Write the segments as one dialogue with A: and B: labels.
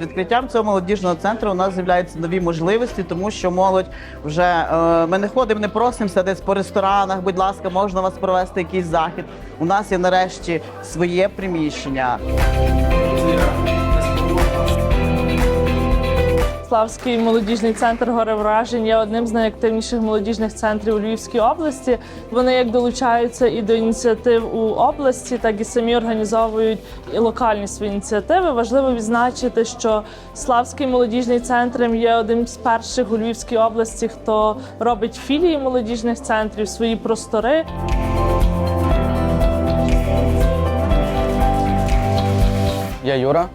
A: Відкриттям цього молодіжного центру у нас з'являються нові можливості, тому що молодь вже е, ми не ходимо, не просимося десь по ресторанах. Будь ласка, можна вас провести якийсь захід. У нас є нарешті своє приміщення.
B: Славський молодіжний центр горе вражень є одним з найактивніших молодіжних центрів у Львівській області. Вони як долучаються і до ініціатив у області, так і самі організовують і локальні свої ініціативи. Важливо відзначити, що Славський молодіжний центр є одним з перших у Львівській області, хто робить філії молодіжних центрів, свої простори.
C: Я Юра.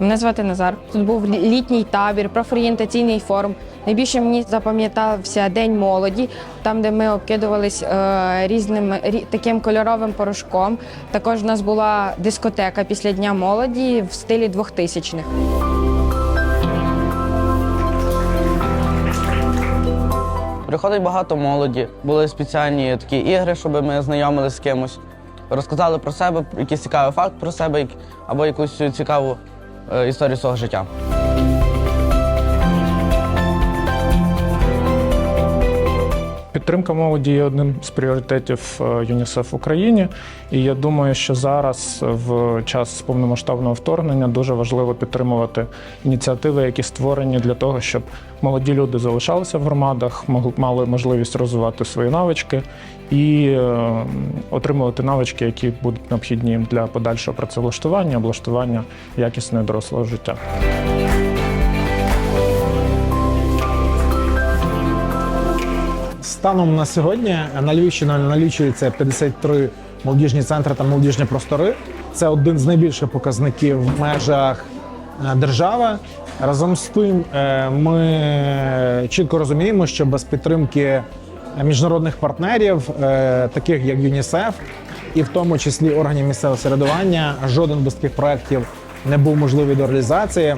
D: Мене звати Назар. Тут був літній табір, профорієнтаційний форум. Найбільше мені запам'ятався День молоді, там, де ми обкидувались е, різним рі- таким кольоровим порошком. Також у нас була дискотека після Дня молоді в стилі 2000-х.
C: Приходить багато молоді. Були спеціальні такі ігри, щоб ми знайомилися з кимось. Розказали про себе, якийсь цікавий факт про себе або якусь цікаву історію свого життя.
E: Підтримка молоді є одним з пріоритетів е, ЮНІСЕФ в Україні, і я думаю, що зараз в час повномасштабного вторгнення дуже важливо підтримувати ініціативи, які створені для того, щоб молоді люди залишалися в громадах, мали можливість розвивати свої навички і е, отримувати навички, які будуть необхідні їм для подальшого працевлаштування, облаштування якісного дорослого життя.
F: Станом на сьогодні на Львівщині налічується 53 молодіжні центри та молодіжні простори. Це один з найбільших показників в межах е, держави. Разом з тим, е, ми чітко розуміємо, що без підтримки міжнародних партнерів, е, таких як ЮНІСЕФ, і в тому числі органів місцевого середування, жоден без таких проєктів не був можливий до реалізації.